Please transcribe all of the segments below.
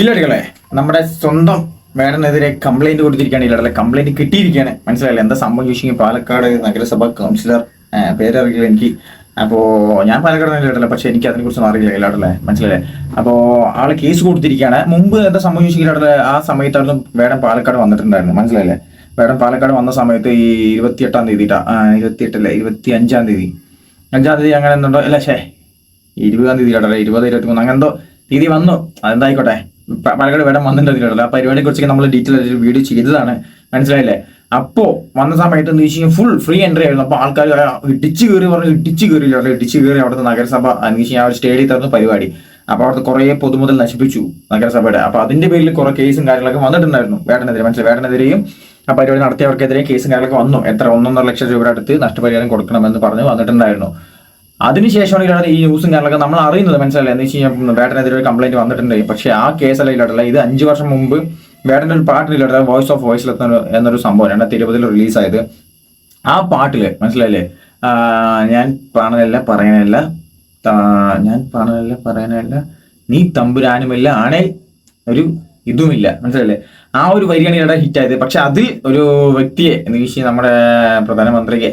കില്ലടികളെ നമ്മുടെ സ്വന്തം മേഡനെതിരെ കംപ്ലൈന്റ് കൊടുത്തിരിക്കുകയാണ് ഇല്ലടല്ലേ കംപ്ലൈന്റ് കിട്ടിയിരിക്കുകയാണ്. മനസ്സിലായില്ല? എന്താ സംഭവം ചോദിച്ചെങ്കിൽ പാലക്കാട് നഗരസഭ കൗൺസിലർ പേരറിയില്ല എനിക്ക്. അപ്പോ ഞാൻ പാലക്കാട് ഇല്ലടല്ലേ പക്ഷെ എനിക്ക് അതിനെ കുറിച്ചൊന്നും അറിയില്ല ഇല്ലാടല്ലേ മനസ്സിലായില്ലേ? അപ്പോ ആൾ കേസ് കൊടുത്തിരിക്കുകയാണ്. മുമ്പ് എന്താ സംഭവം ചോദിച്ചെങ്കിൽ ആ സമയത്തായിരുന്നു മേഡം പാലക്കാട് വന്നിട്ടുണ്ടായിരുന്നു മനസ്സിലായില്ലേ? മേഡം പാലക്കാട് വന്ന സമയത്ത് ഈ ഇരുപത്തിയെട്ടാം തീയതി തീയതിട്ടാ ഇരുപത്തി അഞ്ചാം തീയതി. അഞ്ചാം തീയതി അങ്ങനെ എന്തുണ്ടോ അല്ല ഷേ ഇരുപതാം തീയതി ഇടല്ലേ ഇരുപത് ഇരുപത്തി മൂന്ന് അങ്ങനെ എന്തോ തീയതി വന്നു. അതെന്തായിക്കോട്ടെ? പാലക്കാട് വേടം വന്നിട്ടുണ്ടല്ലോ ആ പരിപാടിയെ കുറിച്ച് നമ്മൾ ഡീറ്റെയിൽ ആയിട്ട് വീഡിയോ ചെയ്തതാണ്. മനസ്സിലായില്ലേ? അപ്പോ വന്ന സമയത്ത് എന്ന് വെച്ചാൽ ഫുൾ ഫ്രീ എൻട്രി ആയിരുന്നു. അപ്പൊ ആൾക്കാർ ഇടിച്ചു കയറി പറഞ്ഞു ഇടിച്ചു കയറിയില്ല അവിടെ ഇടിച്ചു കയറി അവിടുത്തെ നഗരസഭ എന്ന് വെച്ചാൽ ആ ഒരു സ്റ്റേഡിയത്തായിരുന്നു പരിപാടി. അപ്പൊ അവിടുത്തെ കുറെ പൊതുമുതൽ നശിപ്പിച്ചു നഗരസഭയുടെ. അപ്പൊ അതിന്റെ പേരിൽ കുറെ കേസും കാര്യങ്ങളൊക്കെ വന്നിട്ടുണ്ടായിരുന്നു വേടനെതിരെ. മനസ്സിലായി? വേടനെതിരെയും ആ പരിപാടി നടത്തിയവർക്കെതിരെ കേസും കാര്യങ്ങളൊക്കെ വന്നു. എത്ര? ഒന്നൊന്നര ലക്ഷം രൂപയുടെ അടുത്ത് നഷ്ടപരിഹാരം കൊടുക്കണമെന്ന് പറഞ്ഞ് വന്നിട്ടുണ്ടായിരുന്നു. അതിനുശേഷമാണ് ഇല്ലാതെ ഈ ന്യൂസും കാര്യങ്ങളൊക്കെ നമ്മൾ അറിയുന്നത്. മനസ്സിലല്ലേ എന്ന് വെച്ച് കഴിഞ്ഞാൽ വേട്ടനെതിരെ ഒരു കംപ്ലൈന്റ് വന്നിട്ടുണ്ട്. പക്ഷേ ആ കേസല്ല ഇല്ലാട്ടില്ല ഇത് അഞ്ച് വർഷം മുമ്പ് വേട്ടന്റെ ഒരു പാട്ടിലില്ലാട്ടല്ല വോയിസ് ഓഫ് വോയിസിൽ എന്നൊരു സംഭവം രണ്ടായിരത്തി ഇരുപതിൽ റിലീസായത് ആ പാട്ടിൽ മനസ്സിലായില്ലേ? ഞാൻ പാണനല്ല പറയാനല്ല ഞാൻ പാണനല്ല പറയാനല്ല നീ തമ്പുരാനുമില്ല ആണേ. ഒരു ഇതുമില്ല. മനസ്സിലല്ലേ ആ ഒരു വരിയാണ് ഇവിടെ ഹിറ്റായത് പക്ഷെ അതിൽ ഒരു വ്യക്തിയെ എന്ന് വെച്ച് നമ്മുടെ പ്രധാനമന്ത്രിയെ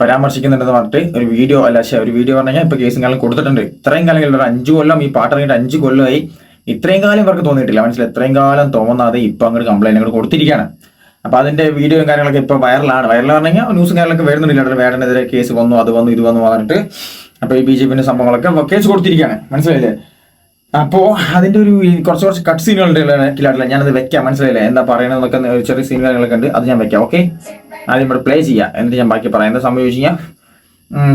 പരാമർശിക്കുന്നുണ്ടെന്ന് പറഞ്ഞിട്ട് ഒരു വീഡിയോ അല്ല ഒരു വീഡിയോ പറഞ്ഞു കഴിഞ്ഞാൽ ഇപ്പൊ കേസും കൊടുത്തിട്ടുണ്ട്. ഇത്രയും കാലം ഒരു അഞ്ചു കൊല്ലം ഈ പാട്ട് ഇറങ്ങിയിട്ട് അഞ്ചു കൊല്ലമായി ഇത്രയും കാലം ഇവർക്ക് തോന്നിയിട്ടില്ല. മനസ്സിലായി? ഇത്രയും കാലം തോന്നാതെ ഇപ്പൊ അങ്ങോട്ട് കംപ്ലൈന്റ് അങ്ങോട്ട് കൊടുത്തിരിക്കുകയാണ് അപ്പൊ അതിന്റെ വീഡിയോയും കാര്യങ്ങളൊക്കെ ഇപ്പൊ വൈറലാണ്. വൈറൽ പറഞ്ഞാൽ ന്യൂസും കാര്യങ്ങളൊക്കെ വരുന്നുണ്ടില്ല. വേടനെതിരെ കേസ് വന്നു അത് വന്നു ഇത് വന്നു പറഞ്ഞിട്ട്. അപ്പൊ ഈ ബി ജെ പിന്റെ സംഭവങ്ങളൊക്കെ കേസ് കൊടുത്തിരിക്കുകയാണ് മനസ്സിലായില്ലേ? അപ്പോ അതിന്റെ ഒരു കുറച്ച് കുറച്ച് കട്ട് സീനുകളുണ്ട് കിലാട്ടില്ല ഞാനത് വെക്കാം. മനസ്സിലായില്ല? എന്താ പറയണെന്നൊക്കെ ചെറിയ സീൻ കാര്യങ്ങളൊക്കെ ഉണ്ട്. അത് ഞാൻ വെക്കാം. ഓക്കെ ആദ്യം ഇവിടെ പ്ലേ ചെയ്യാം. എന്നിട്ട് ഞാൻ ബാക്കി പറയാം. എന്താ സംഭവം കഴിഞ്ഞാൽ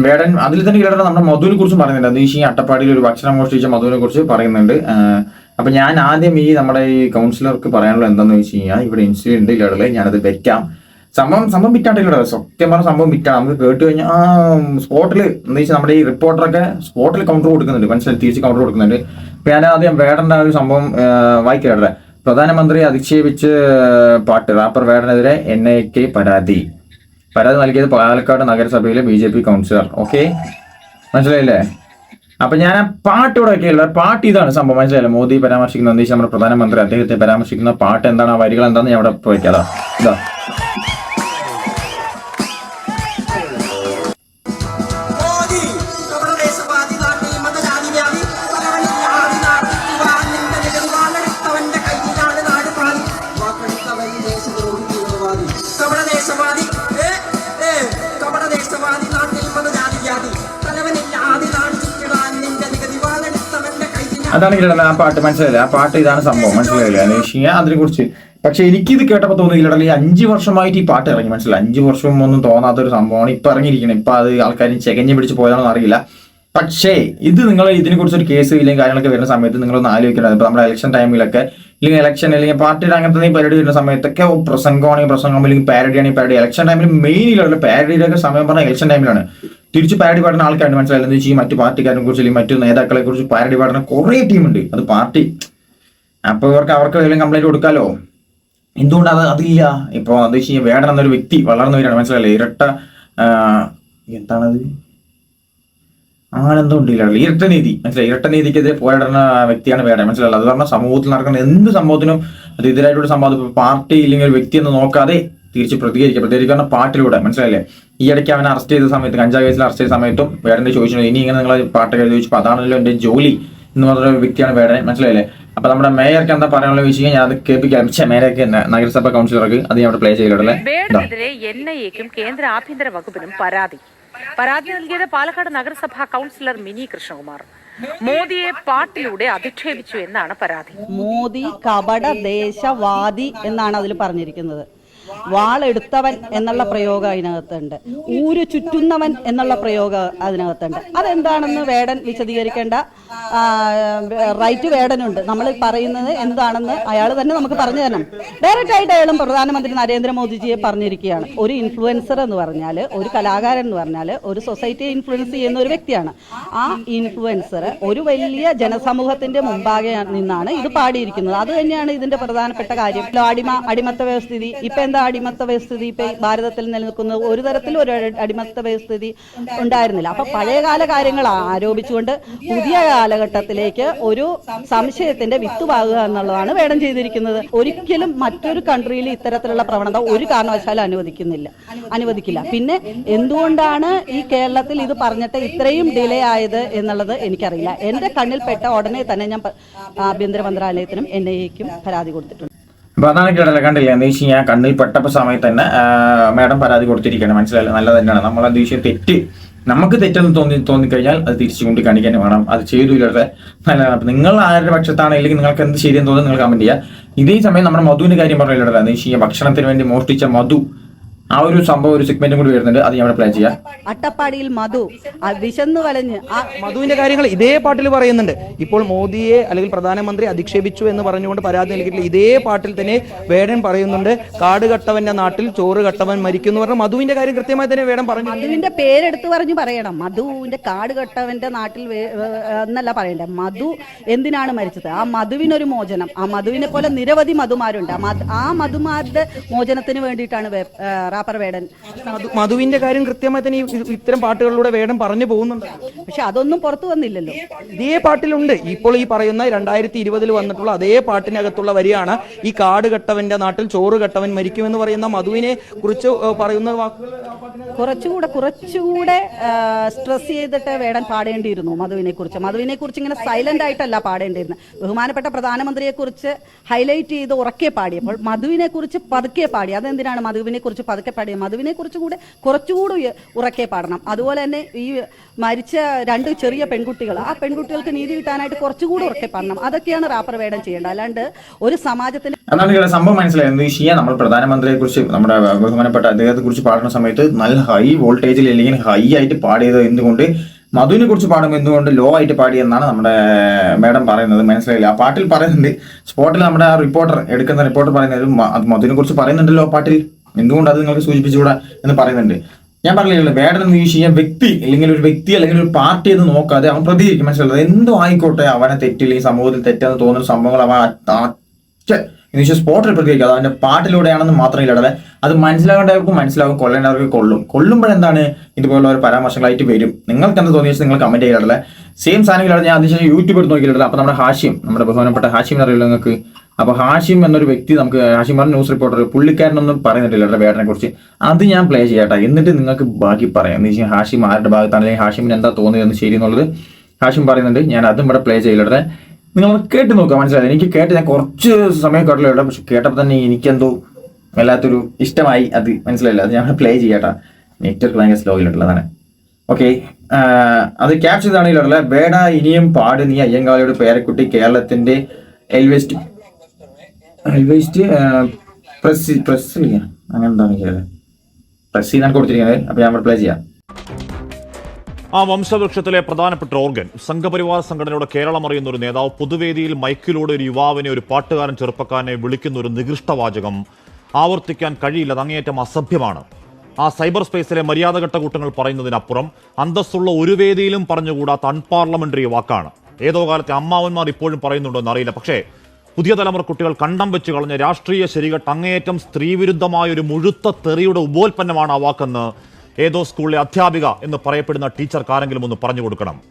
വേടൻ അതിൽ തന്നെ കിലാട്ടൻ നമ്മുടെ മധുവിനെ കുറിച്ചും പറയുന്നുണ്ട്. അത് അട്ടപ്പാടിയിൽ ഒരു ഭക്ഷണം മോഷ്ടിച്ച മധുവിനെ കുറിച്ച് പറയുന്നുണ്ട്. അപ്പൊ ഞാൻ ആദ്യം ഈ നമ്മുടെ ഈ കൗൺസിലർക്ക് പറയാനുള്ള എന്താണെന്ന് വെച്ച് കഴിഞ്ഞാൽ ഇവിടെ ഇൻസിഡന്റ് ഇല്ലാടല്ലേ ഞാനത് വെക്കാം. സംഭവം സംഭവം വിറ്റാണ്ടില്ല സത്യം പറഞ്ഞ സംഭവം വിറ്റാണ് നമുക്ക് കേട്ട് കഴിഞ്ഞാൽ ആ സ്പോട്ടിൽ എന്താ വെച്ചാൽ നമ്മുടെ ഈ റിപ്പോർട്ടറൊക്കെ സ്പോട്ടിൽ കൗണ്ടർ കൊടുക്കുന്നുണ്ട്. മനസ്സിലായി? തിരിച്ച് കൗണ്ടർ കൊടുക്കുന്നുണ്ട്. അപ്പൊ ഞാൻ ആദ്യം വേടേണ്ട ഒരു സംഭവം വായിക്കട്ടെ. പ്രധാനമന്ത്രി അധിക്ഷേപിച്ച് പാട്ട് റാപ്പർ വേടനെതിരെ എൻ ഐ കെ പരാതി. പരാതി നൽകിയത് പാലക്കാട് നഗരസഭയിലെ B J P councillor okay മനസ്സിലായില്ലേ? അപ്പൊ ഞാൻ പാട്ട് ഇവിടെ ഒക്കെയുള്ള പാട്ട് ഇതാണ് സംഭവം. മനസ്സിലായില്ലേ? മോദി പരാമർശിക്കുന്ന നമ്മുടെ പ്രധാനമന്ത്രി അദ്ദേഹത്തെ പരാമർശിക്കുന്ന പാട്ട് എന്താണ്? ആ വരികൾ എന്താണെന്ന് ഞാൻ ഇവിടെ ഇപ്പൊ വെക്കാതാ ഇതാ. അതാണ് കിടന്നത് ആ പാട്ട് മനസ്സിലായില്ലേ? ആ പാട്ട് ഇതാണ് സംഭവം. മനസ്സിലായില്ലേ? കഴിഞ്ഞാൽ അതിനെ കുറിച്ച് പക്ഷെ എനിക്കിത് കേട്ടപ്പോൾ തോന്നിയില്ല ഈ അഞ്ച് വർഷമായിട്ട് ഈ പാട്ട് ഇറങ്ങി. മനസ്സിലായി? അഞ്ച് വർഷം ഒന്നും തോന്നാത്ത ഒരു സംഭവമാണ് ഇപ്പൊ ഇറങ്ങിയിരിക്കണം ഇപ്പൊ അത് ആൾക്കാരും ചെകഞ്ഞ് പിടിച്ച് പോയതാണെന്ന് അറിയില്ല. പക്ഷേ ഇത് നിങ്ങൾ ഇതിനെ കുറിച്ച് ഒരു കേസ് ഇല്ലെങ്കിൽ കാര്യങ്ങളൊക്കെ വരുന്ന സമയത്ത് നിങ്ങളൊന്ന് ആലോചിക്കണം. ഇപ്പൊ നമ്മുടെ ഇലക്ഷൻ ടൈമിലൊക്കെ ഇല്ലെങ്കിൽ ഇലക്ഷൻ അല്ലെങ്കിൽ പാർട്ടിയുടെ അങ്ങനത്തെ പരിപാടി വരുന്ന സമയത്തൊക്കെ പ്രസംഗമാണെങ്കിൽ പ്രസംഗം അല്ലെങ്കിൽ പാരഡി ആണെങ്കിൽ പാരഡി ഇലക്ഷൻ ടൈമിൽ മെയിനിലുള്ള പാരഡിയുടെ സമയം പറഞ്ഞാൽ ഇലക്ഷൻ ടൈമിലാണ് തിരിച്ച് പാരഡി പാടുന്ന ആൾക്കാരുണ്ട് മനസ്സിലായില്ല? എന്ന് വെച്ചാൽ മറ്റു പാർട്ടിക്കാരെ കുറിച്ച് അല്ലെങ്കിൽ മറ്റു നേതാക്കളെ കുറിച്ച് പാരഡി പാടുന്ന കുറേ ടീമുണ്ട്. അത് പാർട്ടി. അപ്പൊ ഇവർക്ക് അവർക്ക് ഏതെങ്കിലും കംപ്ലൈന്റ് കൊടുക്കാലോ? എന്തുകൊണ്ട് അത് അതില്ല? ഇപ്പൊ അത് വെച്ച് കഴിഞ്ഞാൽ എന്നൊരു വ്യക്തി വളർന്നവരാണ് മനസ്സിലായില്ലേ? ഇരട്ട എന്താണത്? എന്താണത് എന്തോ ഉണ്ടല്ലോ ഇരട്ട നീതി. മനസ്സിലായി? ഇരട്ട നീതിക്കെതിരെ പോരാടുന്ന വ്യക്തിയാണ് വേടൻ. മനസ്സിലായില്ല? അത് പറഞ്ഞാൽ സമൂഹത്തിൽ നടക്കുന്ന എന്ത് സംഭവത്തിനും അത് എതിരായിട്ടുള്ള സംഭവം. പാർട്ടി ഇല്ലെങ്കിൽ ഒരു വ്യക്തി എന്ന് നോക്കാതെ തിരിച്ച് പ്രതികരിക്കുക. പ്രതികരിക്കുന്ന പാട്ടിലൂടെ മനസ്സിലായില്ലേ? ഈ ഇടയ്ക്ക് അവനെ അറസ്റ്റ് ചെയ്ത സമയത്ത് കഞ്ചാവ് കേസിൽ അറസ്റ്റ് ചെയ്ത സമയത്തും വേടനെ ചോദിച്ചു ഇനി ഇങ്ങനെ നിങ്ങൾ പാട്ടൊക്കെ ചോദിച്ചപ്പോൾ അതാണല്ലോ എന്റെ ജോലി എന്ന് പറഞ്ഞ ഒരു വ്യക്തിയാണ് വേടൻ. മനസ്സിലായില്ലേ? അപ്പൊ നമ്മുടെ മേയർക്ക് എന്താ പറയാനുള്ള വിഷയം? ഞാൻ അത് കേൾപ്പിക്കാം. പക്ഷേ മേയർക്ക് തന്നെ നഗരസഭ കൗൺസിലർക്ക് അത് ഞാൻ അവിടെ പ്ലേ ചെയ്തിട്ടുള്ളത് ഇതാ. വേടനെതിരെ എൻ ഐ എക്കും കേന്ദ്ര ആഭ്യന്തര വകുപ്പിനും പരാതി. പരാതി നൽകിയത് പാലക്കാട് നഗരസഭാ കൗൺസിലർ മിനി കൃഷ്ണകുമാർ. മോദിയെ പാട്ടിലൂടെ അധിക്ഷേപിച്ചു എന്നാണ് പരാതി. മോദി കപട ദേശവാദി എന്നാണ് അതിൽ പറഞ്ഞിരിക്കുന്നത്. വാളെടുത്തവൻ എന്നുള്ള പ്രയോഗം അതിനകത്തുണ്ട്. ഊര് ചുറ്റുന്നവൻ എന്നുള്ള പ്രയോഗം അതിനകത്തുണ്ട്. അതെന്താണെന്ന് വേടൻ വിശദീകരിക്കേണ്ട റൈറ്റ് വേടനുണ്ട്. നമ്മൾ പറയുന്നത് എന്താണെന്ന് അയാൾ തന്നെ നമുക്ക് പറഞ്ഞു തരണം. ഡയറക്റ്റ് ആയിട്ട് അയാളും പ്രധാനമന്ത്രി നരേന്ദ്രമോദിജിയെ പറഞ്ഞിരിക്കുകയാണ്. ഒരു ഇൻഫ്ലുവൻസർ എന്ന് പറഞ്ഞാൽ ഒരു കലാകാരൻ എന്ന് പറഞ്ഞാൽ ഒരു സൊസൈറ്റിയെ ഇൻഫ്ലുവൻസ് ചെയ്യുന്ന ഒരു വ്യക്തിയാണ്. ആ ഇൻഫ്ലുവൻസർ ഒരു വലിയ ജനസമൂഹത്തിന്റെ മുമ്പാകെ നിന്നാണ് ഇത് പാടിയിരിക്കുന്നത്. അത് തന്നെയാണ് ഇതിന്റെ പ്രധാനപ്പെട്ട കാര്യം. അടിമ അടിമത്ത വ്യവസ്ഥിതി. ഇപ്പൊ എന്താ അടിമത്ത വ്യവസ്ഥിതി ഇപ്പൊ ഭാരതത്തിൽ നിലനിൽക്കുന്നത് ഒരു തരത്തിലും ഒരു അടിമത്ത വ്യവസ്ഥിതി ഉണ്ടായിരുന്നില്ല. അപ്പൊ പഴയകാല കാര്യങ്ങൾ ആരോപിച്ചുകൊണ്ട് പുതിയ കാലഘട്ടത്തിലേക്ക് ഒരു സംശയത്തിന്റെ വിത്തുപാകുക എന്നുള്ളതാണ് വേടം ചെയ്തിരിക്കുന്നത്. ഒരിക്കലും മറ്റൊരു കൺട്രിയിൽ ഇത്തരത്തിലുള്ള പ്രവണത ഒരു കാരണവശാലും അനുവദിക്കുന്നില്ല. അനുവദിക്കില്ല. പിന്നെ എന്തുകൊണ്ടാണ് ഈ കേരളത്തിൽ ഇത് പറഞ്ഞിട്ട് ഇത്രയും ഡിലേ ആയത് എന്നുള്ളത് എനിക്കറിയില്ല. എന്റെ കണ്ണിൽപ്പെട്ട ഉടനെ തന്നെ ഞാൻ ആഭ്യന്തര മന്ത്രാലയത്തിനും എൻ ഐ എക്കും പരാതി കൊടുത്തിട്ടുണ്ട്. അപ്പൊ അതാണ് കേട്ടല്ലേ കണ്ടില്ല? എന്ന് വെച്ച് കഴിഞ്ഞാൽ കണ്ണിൽ പെട്ടപ്പോ സമയത്ത് തന്നെ മാഡം പരാതി കൊടുത്തിരിക്കുകയാണ്. മനസ്സിലായില്ല? നല്ല തന്നെയാണ്. നമ്മൾ എന്ത് വിഷയം തെറ്റ് നമുക്ക് തെറ്റെന്ന് തോന്നി തോന്നിക്കഴിഞ്ഞാൽ അത് തിരിച്ചു കൊണ്ട് കാണിക്കാൻ വേണം. അത് ചെയ്തു ഇല്ലാതെ നല്ലതാണ് അപ്പൊ നിങ്ങൾ ആരുടെ പക്ഷത്താണ്? അല്ലെങ്കിൽ നിങ്ങൾക്ക് എന്ത് ശരിയെന്ന് തോന്നുന്നു നിങ്ങൾ കമന്റ് ചെയ്യുക. ഇതേ സമയം നമ്മുടെ മധുവിന്റെ കാര്യം പറഞ്ഞില്ല എന്ന് വെച്ച് കഴിഞ്ഞാൽ ഭക്ഷണത്തിന് വേണ്ടി മോഷ്ടിച്ച മധു ആ ഒരു സംഭവം ഒരു സെഗ്മെന്റും കൂടി വരുന്നുണ്ട്. അത് ഞാൻ ഇവിടെ പ്ലേ ചെയ്യാം. അട്ടപ്പാടിയിൽ മധു ആ വിശന്നു വലഞ്ഞ് ആ മധുവിന്റെ കാര്യങ്ങൾ ഇതേ പാട്ടിൽ പറയുന്നുണ്ട്. ഇപ്പോൾ മോദിയെ അല്ലെങ്കിൽ പ്രധാനമന്ത്രി അധിക്ഷേപിച്ചു എന്ന് പറഞ്ഞുകൊണ്ട് പരാതി നൽകിയിട്ടില്ല. ഇതേ പാട്ടിൽ തന്നെ വേടൻ പറയുന്നുണ്ട് കാട് കട്ടവന്റെ നാട്ടിൽ ചോറ് കട്ടവൻ മരിക്കുന്നു എന്ന് പറഞ്ഞ മധുവിന്റെ കാര്യം കൃത്യമായി തന്നെ വേടൻ പറഞ്ഞു. മധുവിന്റെ പേരെടുത്ത് പറഞ്ഞു പറയണം. മധുവിന്റെ കാട് കട്ടവന്റെ നാട്ടിൽ എന്നല്ല പറയണ്ടേ. മധു എന്തിനാണ് മരിച്ചത്? ആ മധുവിനൊരു മോചനം. ആ മധുവിനെ പോലെ നിരവധി മധുമാരുണ്ട്. ആ മധുമാരുടെ മോചനത്തിന് വേണ്ടിയിട്ടാണ് റാപ്പർ വേടൻ. മധുവിന്റെ കാര്യം കൃത്യമായി തന്നെ ഇത്തരം പാട്ടുകളിലൂടെ വേടൻ പറഞ്ഞു പോകുന്നുണ്ട് പക്ഷെ അതൊന്നും പുറത്തു വന്നില്ലല്ലോ. ഇതേ പാട്ടിലുണ്ട്. ഇപ്പോൾ ഈ പറയുന്ന രണ്ടായിരത്തി ഇരുപതിൽ വന്നിട്ടുള്ള അതേ പാട്ടിനകത്തുള്ള വരിയാണ് ഈ കാട് കെട്ടവന്റെ നാട്ടിൽ ചോറ് കെട്ടവൻ മരിക്കുമെന്ന് പറയുന്ന മധുവിനെ കുറിച്ച് പറയുന്ന വാക്കുകൾ കുറച്ചുകൂടെ കുറച്ചുകൂടെ സ്ട്രെസ് ചെയ്തിട്ട് വേടൻ പാടേണ്ടിയിരുന്നു മധുവിനെ കുറിച്ച് മധുവിനെ കുറിച്ച് ഇങ്ങനെ സൈലന്റ് ആയിട്ടല്ല പാടേണ്ടിയിരുന്നത് ബഹുമാനപ്പെട്ട പ്രധാനമന്ത്രിയെ കുറിച്ച് ഹൈലൈറ്റ് ചെയ്ത് ഉറക്കെ പാടിയപ്പോൾ മധുവിനെ കുറിച്ച് പതുക്കെ പാടി. അതെന്തിനാണ് മധുവിനെ കുറിച്ച് പതുക്കെ പാടിയത് മധുവിനെ കുറിച്ച് കൂടെ കുറച്ചുകൂടി ഉറക്കെ പാടണം. അതുപോലെ തന്നെ ഈ മരിച്ച രണ്ട് ചെറിയ പെൺകുട്ടികൾ ആ പെൺകുട്ടികൾക്ക് നീതി കിട്ടാനായിട്ട് കുറച്ചുകൂടി ഉറക്കെ പാടണം. അതൊക്കെയാണ് റാപ്പർ വേടം ചെയ്യേണ്ടത്. അല്ലാണ്ട് ഒരു സമാജത്തിന് സംഭവം. മനസ്സിലായത് എന്ന് നമ്മൾ പ്രധാനമന്ത്രിയെ കുറിച്ച് നമ്മുടെ ബഹുമാനപ്പെട്ട അദ്ദേഹത്തെ കുറിച്ച് പാടുന്ന സമയത്ത് നല്ല ഹൈ വോൾട്ടേജിൽ അല്ലെങ്കിൽ ഹൈ ആയിട്ട് പാടിയത് എന്തുകൊണ്ട് മധുവിനെ കുറിച്ച് പാടുമ്പോൾ എന്തുകൊണ്ട് ലോ ആയിട്ട് പാടിയെന്നാണ് നമ്മുടെ മേഡം പറയുന്നത്. മനസ്സിലായില്ല? ആ പാട്ടിൽ പറയുന്നുണ്ട്. സ്പോട്ടിൽ നമ്മുടെ ആ റിപ്പോർട്ടർ എടുക്കുന്ന റിപ്പോർട്ടർ പറയുന്നത് മധുവിനെ കുറിച്ച് പറയുന്നുണ്ടല്ലോ പാട്ടിൽ. എന്തുകൊണ്ട് അത് നിങ്ങൾക്ക് സൂചിപ്പിച്ചുകൂടാ എന്ന് പറയുന്നുണ്ട്. ഞാൻ പറഞ്ഞില്ല വേടൻ എന്ന് വ്യക്തി അല്ലെങ്കിൽ ഒരു വ്യക്തി അല്ലെങ്കിൽ ഒരു പാർട്ടി എന്ന് നോക്കാതെ അവൻ പ്രതികരിക്കും. മനസ്സിലായത് എന്തോ ആയിക്കോട്ടെ അവനെ തെറ്റില്ല ഈ സമൂഹത്തിൽ തെറ്റെന്ന് തോന്നുന്ന സംഭവങ്ങൾ അവൻ വെച്ചാൽ സ്പോട്ടിൽ പ്രതികരിക്കുക അത് അവന്റെ പാട്ടിലൂടെയാണെന്ന് മാത്രമല്ല ഇടലെ അത് മനസ്സിലാകേണ്ടവർക്ക് മനസ്സിലാകും കൊല്ലേണ്ടവർക്ക് കൊള്ളും. കൊള്ളുമ്പോഴെന്താണ് ഇതുപോലുള്ള ഒരു പരാമർശങ്ങളായിട്ട് വരും? നിങ്ങൾക്ക് എന്താ തോന്നിയത് നിങ്ങൾ കമന്റ് ചെയ്യിടലെ സെയിം സാധനങ്ങളാണ് ഞാൻ അതിനുശേഷം യൂട്യൂബ് എടുത്ത് നോക്കിയിട്ടില്ല. അപ്പൊ നമ്മുടെ ഹാഷിം നമ്മുടെ ബഹുമാനപ്പെട്ട ഹാഷിം അറിയില്ല നിങ്ങൾക്ക് അപ്പൊ ഹാഷിം എന്നൊരു വ്യക്തി നമുക്ക് ഹാഷിം പറഞ്ഞ ന്യൂസ് റിപ്പോർട്ടർ പുള്ളിക്കാരനൊന്നും ഇവരുടെ വേടനെ കുറിച്ച്. അത് ഞാൻ പ്ലേ ചെയ്യട്ടെ എന്നിട്ട് നിങ്ങൾക്ക് ബാക്കി പറയാം. എന്ന് ഹാഷിം ആരുടെ ഭാഗത്താണ് അല്ലെങ്കിൽ ഹാഷിമിന് എന്താ തോന്നിയതെന്ന് ശരി എന്നുള്ളത് ഹാഷിം പറയുന്നുണ്ട്. ഞാൻ അതും ഇവിടെ പ്ലേ ചെയ്യില്ലേ നിങ്ങൾ കേട്ട് നോക്കുക മനസ്സിലായി? എനിക്ക് കേട്ട് ഞാൻ കുറച്ച് സമയം കേട്ടില്ല പക്ഷെ കേട്ടപ്പോൾ തന്നെ എനിക്കെന്തോ വല്ലാത്തൊരു ഇഷ്ടമായി. അത് മനസ്സിലായില്ല. അത് ഞാൻ പ്ലേ ചെയ്യട്ടാ. നെറ്റ്വർക്ക് ഭയങ്കര സ്ലോ ഇല്ലുള്ളതാണ് ഓക്കെ അത് ക്യാപ്ചർ ചെയ്താണെങ്കിലല്ല ബേഡ ഇനിയും പാട് നീ അയ്യങ്കാളിയുടെ പേരക്കുട്ടി കേരളത്തിന്റെ എൽവേസ്റ്റ് എൽവേസ്റ്റ് പ്രസ് പ്രസ് അങ്ങനെ എന്താണ് പ്രസ് ചെയ്യാൻ കൊടുത്തിരിക്കുന്നത്. അപ്പൊ ഞാൻ പ്ലേ ചെയ്യാം. ആ വംശവൃക്ഷത്തിലെ പ്രധാനപ്പെട്ട ഓർഗൻ സംഘപരിവാർ സംഘടനയുടെ കേരളം അറിയുന്ന ഒരു നേതാവ് പൊതുവേദിയിൽ മൈക്കിലൂടെ ഒരു യുവാവിനെ ഒരു പാട്ടുകാരൻ ചെറുപ്പക്കാരനെ വിളിക്കുന്ന ഒരു നികൃഷ്ടവാചകം ആവർത്തിക്കാൻ കഴിയില്ല അങ്ങേയറ്റം അസഭ്യമാണ്. ആ സൈബർ സ്പേസിലെ മര്യാദഘട്ട കൂട്ടങ്ങൾ പറയുന്നതിനപ്പുറം അന്തസ്സുള്ള ഒരു വേദിയിലും പറഞ്ഞുകൂടാത്ത അൺപാർലമെന്ററി വാക്കാണ്. ഏതോ കാലത്തെ അമ്മാവന്മാർ ഇപ്പോഴും പറയുന്നുണ്ടോ എന്നറിയില്ല പക്ഷേ പുതിയ തലമുറ കുട്ടികൾ കണ്ടം വെച്ച് കളഞ്ഞ രാഷ്ട്രീയ ശരികെട്ട് അങ്ങേയറ്റം സ്ത്രീവിരുദ്ധമായ ഒരു മുഴുത്ത തെറിയുടെ ഉപോൽപ്പന്നമാണ് ആ വാക്കെന്ന് ഏതോ സ്കൂളിലെ അധ്യാപിക എന്ന് പറയപ്പെടുന്ന ടീച്ചർക്ക് ആരെങ്കിലും ഒന്ന് പറഞ്ഞു കൊടുക്കണം.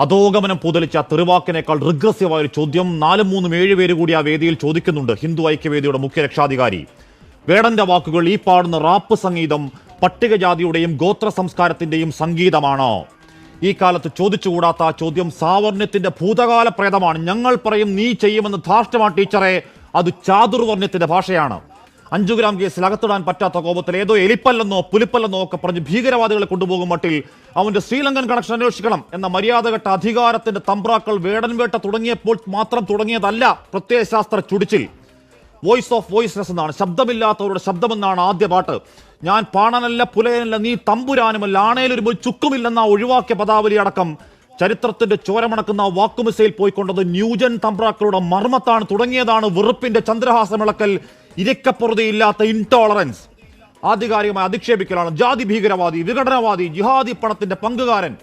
അധോഗമനം പുതലിച്ച തെറിവാക്കിനേക്കാൾ റിഗ്രസീവായ ഒരു ചോദ്യം നാലും മൂന്നും ഏഴ് പേര് കൂടി ആ വേദിയിൽ ചോദിക്കുന്നുണ്ട് ഹിന്ദു ഐക്യവേദിയുടെ മുഖ്യ രക്ഷാധികാരി വേടന്റെ വാക്കുകൾ ഈ പാടുന്ന റാപ്പ് സംഗീതം പട്ടികജാതിയുടെയും ഗോത്ര സംസ്കാരത്തിന്റെയും സംഗീതമാണോ. ഈ കാലത്ത് ചോദിച്ചുകൂടാത്ത ആ ചോദ്യം സാവർണ്യത്തിന്റെ ഭൂതകാല പ്രേതമാണ് ഞങ്ങൾ പറയും നീ ചെയ്യുമെന്ന് ധാർഷ്ടമാണ് ടീച്ചറെ. അത് ചാതുർവർണത്തിന്റെ ഭാഷയാണ്. അഞ്ചു ഗ്രാം കേസിൽ അകത്തിടാൻ പറ്റാത്ത കോപത്തിൽ ഏതോ എലിപ്പല്ലെന്നോ പുലിപ്പല്ലെന്നോ ഒക്കെ പറഞ്ഞ് ഭീകരവാദികളെ കൊണ്ടുപോകും മട്ടിൽ അവന്റെ ശ്രീലങ്കൻ കണക്ഷൻ അന്വേഷിക്കണം എന്ന മര്യാദഘട്ട അധികാരത്തിന്റെ തമ്പ്രാക്കൾ വേടൻ വേട്ട തുടങ്ങിയപ്പോൾ മാത്രം തുടങ്ങിയതല്ല പ്രത്യയശാസ്ത്ര ചുടിച്ചിൽ. വോയിസ് ഓഫ് വോയിസ്നെസ് എന്നാണ്. ശബ്ദമില്ലാത്തവരുടെ ശബ്ദമെന്നാണ് ആദ്യ പാട്ട്. ഞാൻ പാണനല്ല പുലയനല്ല നീ തമ്പുരാനുമല്ല ആണേലൊരു ചുക്കുമില്ലെന്ന ഒഴിവാക്കിയ പദാവലി അടക്കം ചരിത്രത്തിന്റെ ചോരമണക്കുന്ന വാക്കുമിസയിൽ പോയിക്കൊണ്ടത് ന്യൂജൻ തമ്പ്രാക്കളുടെ മർമ്മത്താണ്. തുടങ്ങിയതാണ് വെറുപ്പിന്റെ ചന്ദ്രഹാസമിളക്കൽ. ഇരക്കപ്പുറതയില്ലാത്ത ഇൻടോളറൻസ് ആധികാരികമായി അധിക്ഷേപിക്കലാണ്. ജാതി ഭീകരവാദി വിഘടനവാദി ജിഹാദി പണത്തിന്റെ പങ്കുകാരൻ.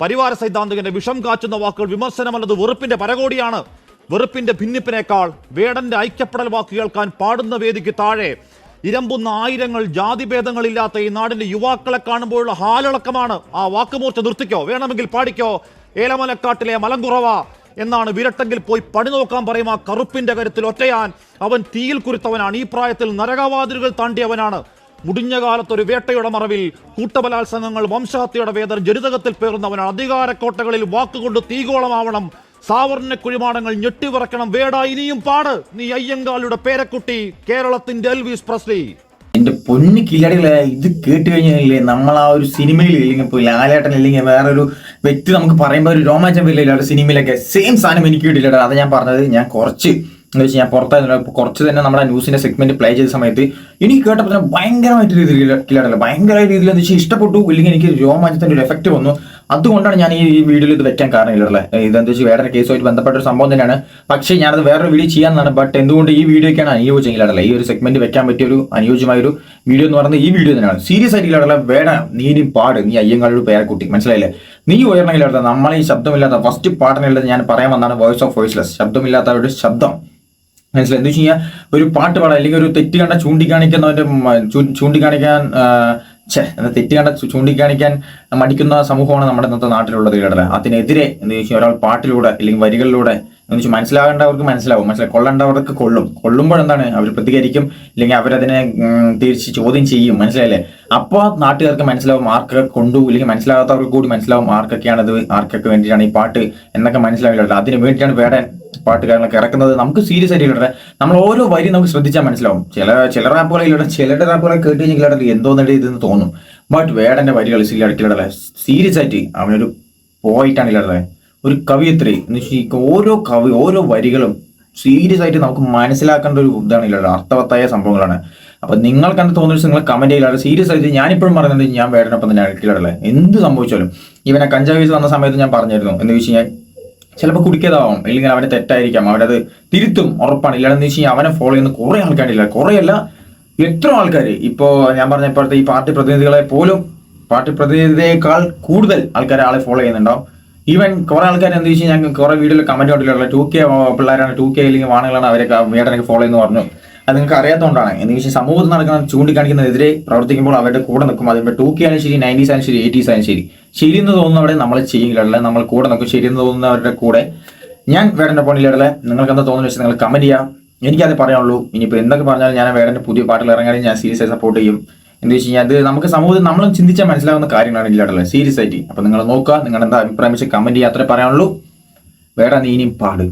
പരിവാര സൈദ്ധാന്തികന്റെ വിഷം കാച്ചുന്ന വാക്കുകൾ വിമർശനമല്ലത് വെറുപ്പിന്റെ പരകോടിയാണ്. വെറുപ്പിന്റെ ഭിന്നിപ്പിനേക്കാൾ വേടന്റെ ഐക്യപ്പെടൽ വാക്ക് കേൾക്കാൻ പാടുന്ന വേദിക്ക് താഴെ ഇരമ്പുന്ന ആയിരങ്ങൾ ജാതിഭേദങ്ങളില്ലാത്ത ഈ നാടിന്റെ യുവാക്കളെ കാണുമ്പോഴുള്ള ഹാലിളക്കമാണ്. ആ വാക്കുമൂർച്ച നിർത്തിക്കോ? വേണമെങ്കിൽ പാടിക്കോ? ഏലമലക്കാട്ടിലെ മലങ്കുറവ എന്നാണ് വിരട്ടെങ്കിൽ പോയി പണി നോക്കാൻ പറയും ആ കറുപ്പിന്റെ കരുത്തിൽ ഒറ്റയാൻ അവൻ തീയിൽ കുരുത്തവനാണ്. ഈ പ്രായത്തിൽ നരകവാതിലുകൾ താണ്ടിയവനാണ്. മുടിഞ്ഞ കാലത്ത് ഒരു വേട്ടയുടെ മറവിൽ കൂട്ടബലാത്സംഗങ്ങൾ വംശഹത്യയുടെ വേദന ജനിതകത്തിൽ പേറുന്നവനാണ്. അധികാരക്കോട്ടകളിൽ വാക്കുകൊണ്ട് തീകോളമാവണം. സാവർണ കുഴിമാടങ്ങൾ ഞെട്ടിവിറക്കണം. വേടാ ഇനിയും പാട്. നീ അയ്യങ്കാളിയുടെ പേരക്കുട്ടി കേരളത്തിന്റെ എൽവിസ് പ്രസ്ലി. എന്റെ പൊന്നു കില്ലാടികളെ ഇത് കേട്ട് കഴിഞ്ഞാലേ നമ്മൾ ആ ഒരു സിനിമയിൽ ഇല്ലെങ്കിൽ ലാലേട്ടൻ അല്ലെങ്കിൽ വേറൊരു വ്യക്തി നമുക്ക് പറയുമ്പോൾ ഒരു രോമാഞ്ചം വരില്ല സിനിമയിലൊക്കെ. സെയിം സാധനം എനിക്ക് കിട്ടിയില്ല അത് ഞാൻ പറഞ്ഞത്. ഞാൻ കുറച്ച് എന്താ വെച്ചാൽ ഞാൻ പുറത്തായിരുന്നു. കുറച്ച് തന്നെ നമ്മുടെ ന്യൂസിന്റെ സെഗ്മെന്റ് പ്ലേ ചെയ്ത സമയത്ത് എനിക്ക് കേട്ടപ്പോൾ ഭയങ്കരമായിട്ട് രീതിയിൽ കില്ലാടല്ല ഭയങ്കര രീതിയിൽ എന്താ വെച്ചാൽ ഇഷ്ടപ്പെട്ടു ഇല്ലെങ്കിൽ എനിക്ക് രോമാഞ്ചത്തിന്റെ ഒരു എഫക്റ്റ് വന്നു. അതുകൊണ്ടാണ് ഞാൻ ഈ വീഡിയോയിൽ ഇത് വെക്കാൻ കാരണമില്ലല്ലേ ഇതെന്താ വെച്ചാൽ വേറെ കേസുമായിട്ട് ബന്ധപ്പെട്ട ഒരു സംഭവം തന്നെയാണ്. പക്ഷേ ഞാനത് വേറൊരു വീഡിയോ ചെയ്യാന്നാണ്. ബട്ട് എന്തുകൊണ്ട് ഈ വീഡിയോയ്ക്കാണ് അനുയോജ്യമില്ലാടല്ല ഈ ഒരു സെഗ്മെന്റ് വെക്കാൻ പറ്റിയ ഒരു അനുയോജ്യമായ ഒരു വീഡിയോ എന്ന് പറയുന്നത് ഈ വീഡിയോ തന്നെയാണ്. സീരിയസ് ആയിട്ട് വേണ നീ പാട്. നീ അയ്യങ്കാളൊരു പേരക്കുട്ടി മനസ്സിലായില്ലേ? നീ ഉയർന്നെങ്കിലാടല്ല നമ്മളെ ഈ ശബ്ദമില്ലാത്ത ഫസ്റ്റ് പാട്ടിനുള്ളത് ഞാൻ പറയാൻ വന്നാണ് വോയിസ് ഓഫ് വോയിസ്ലെസ് ശബ്ദമില്ലാത്ത ഒരു ശബ്ദം. മനസ്സിലായി? എന്താ വെച്ച് കഴിഞ്ഞാൽ ഒരു പാട്ട് പാടാം അല്ലെങ്കിൽ ഒരു തെറ്റ് കണ്ട ചൂണ്ടിക്കാണിക്കുന്നവന്റെ മ, ചൂ- ചൂണ്ടിക്കാണിക്കാൻ ഛെ, എന്നാൽ തെറ്റ് കണ്ട ചൂണ്ടിക്കാണിക്കാൻ മടിക്കുന്ന സമൂഹമാണ് നമ്മുടെ ഇന്നത്തെ നാട്ടിലുള്ളത് കേടല അതിനെതിരെ എന്ന് ചോദിച്ചാൽ ഒരാൾ പാട്ടിലൂടെ അല്ലെങ്കിൽ വരികളിലൂടെ എന്ന് വെച്ചാൽ മനസ്സിലാകേണ്ടവർക്ക് മനസ്സിലാവും. മനസ്സിലായി കൊള്ളേണ്ടവർക്ക് കൊള്ളും. കൊള്ളുമ്പോൾ എന്താണ്? അവർ പ്രതികരിക്കും. ഇല്ലെങ്കിൽ അവരതിനെ തിരിച്ച് ചോദ്യം ചെയ്യും. മനസ്സിലായില്ലേ? അപ്പോൾ നാട്ടുകാർക്ക് മനസ്സിലാവും ആർക്കൊക്കെ കൊണ്ടു. ഇല്ലെങ്കിൽ മനസ്സിലാകാത്തവർക്ക് കൂടി മനസ്സിലാവും ആർക്കൊക്കെയാണ് ഇത് ആർക്കൊക്കെ വേണ്ടിയിട്ടാണ് ഈ പാട്ട് എന്നൊക്കെ മനസ്സിലാവില്ല. അതിന് വേണ്ടിയിട്ടാണ് വേടൻ പാട്ടുകാരനൊക്കെ ഇറക്കുന്നത്. നമുക്ക് സീരിയസ് ആയിട്ട് ഇല്ലട്ടെ നമ്മൾ ഓരോ വരി നമുക്ക് ശ്രദ്ധിച്ചാൽ മനസ്സിലാവും. ചില ചില റാപ്പുകളെ ഇല്ലട്ടെ ചിലരുടെ റാപ്പുകളെ കേട്ട് കഴിഞ്ഞാൽ എന്തോ എന്തോന്നിട്ട് ഇതെന്ന് തോന്നും. ബട്ട് വേടന്റെ വരികൾ സീരിയസ് ആയിട്ട് അവനൊരു പോയിട്ടാണ് ഇല്ലടേ. ഒരു കവിയത്രി. എന്ന് വെച്ചാൽ ഓരോ കവി ഓരോ വരികളും സീരിയസ് ആയിട്ട് നമുക്ക് മനസ്സിലാക്കേണ്ട ഒരു ഇതാണ് ഇല്ല അർത്ഥവത്തായ സംഭവങ്ങളാണ്. അപ്പൊ നിങ്ങൾക്ക് എന്താ തോന്നുന്നത് നിങ്ങൾ കമന്റ് ചെയ്യില്ല സീരിയസ് ആയിട്ട് ഞാൻ ഇപ്പോഴും പറയുന്നത് ഞാൻ വേടനൊപ്പം തന്നെ അടിക്കില്ലടല്ലേ എന്ത് സംഭവിച്ചാലും. ഇവനെ കഞ്ചാവ് വീസ് വന്ന സമയത്ത് ഞാൻ പറഞ്ഞിരുന്നു എന്ന് വെച്ച് കഴിഞ്ഞാൽ ചിലപ്പോൾ കുടിക്കാതാവും അല്ലെങ്കിൽ അവനെ തെറ്റായിരിക്കാം അവരത് തിരുത്തും ഉറപ്പാണ്. ഇല്ലാന്ന് വെച്ച് കഴിഞ്ഞാൽ അവനെ ഫോളോ ചെയ്യുന്ന കുറെ ആൾക്കാരില്ല കുറേയല്ല എത്ര ആൾക്കാർ ഇപ്പോൾ ഞാൻ പറഞ്ഞ ഇപ്പോഴത്തെ ഈ പാർട്ടി പ്രതിനിധികളെ പോലും പാർട്ടി പ്രതിനിധിയേക്കാൾ കൂടുതൽ ആൾക്കാർ ആളെ ഫോളോ ചെയ്യുന്നുണ്ടാവും. ഈവൻ കുറെ ആൾക്കാർ എന്താ വെച്ച് കഴിഞ്ഞാൽ കുറെ വീഡിയോയിൽ കമന്റ് കണ്ടിട്ടുള്ള ടു കെ പിള്ളേരാണ് ടു കെ അല്ലെങ്കിൽ വാണുകളാണ് അവരൊക്കെ വേടനൊക്കെ ഫോളോ എന്ന് പറഞ്ഞു. അത് നിങ്ങൾക്ക് അറിയാത്തതുകൊണ്ടാണ് എന്ന് വെച്ചാൽ സമൂഹത്തിൽ നടക്കുന്ന ചൂണ്ടിക്കാണിക്കുന്നതിനെതിരെ പ്രവർത്തിക്കുമ്പോൾ അവരുടെ കൂടെ നിൽക്കും. അതിപ്പോൾ ടു കെ ആയാലും ശരി നയന്റീസ് ആയാലും ശരി എയ്റ്റീസ് ആയാലും ശരി. ശരി എന്ന് തോന്നുന്നവരെ നമ്മൾ ചെയ്യില്ല നമ്മൾ കൂടെ നിൽക്കും. ശരി എന്ന് തോന്നുന്നവരുടെ കൂടെ. ഞാൻ വേടന്റെ പോണില്ലേ നിങ്ങൾക്ക് എന്താ തോന്നുന്നു വെച്ചാൽ നിങ്ങൾ കമന്റ് ചെയ്യാം. എനിക്കത് പറയാനുള്ളൂ. ഇനിയിപ്പോൾ എന്തൊക്കെ പറഞ്ഞാലും ഞാൻ വേടന്റെ പുതിയ പാട്ടിൽ ഇറങ്ങാനും ഞാൻ സീരിയസ് ആയി സപ്പോർട്ട് ചെയ്യും. എന്ന് വെച്ച് കഴിഞ്ഞാൽ അത് നമുക്ക് സമൂഹത്തിൽ നമ്മൾ ചിന്തിച്ചാൽ മനസ്സിലാവുന്ന കാര്യങ്ങളാണ് ഇല്ലാട്ടല്ലേ സീരിയസ് ആയിട്ട്. അപ്പൊ നിങ്ങൾ നോക്കുക നിങ്ങളുടെ എന്താ അഭിപ്രായം വെച്ച് കമന്റ് ചെയ്യാത്ര പറയാനുള്ളൂ. വേറെ നീ ഇനിയും പാട്.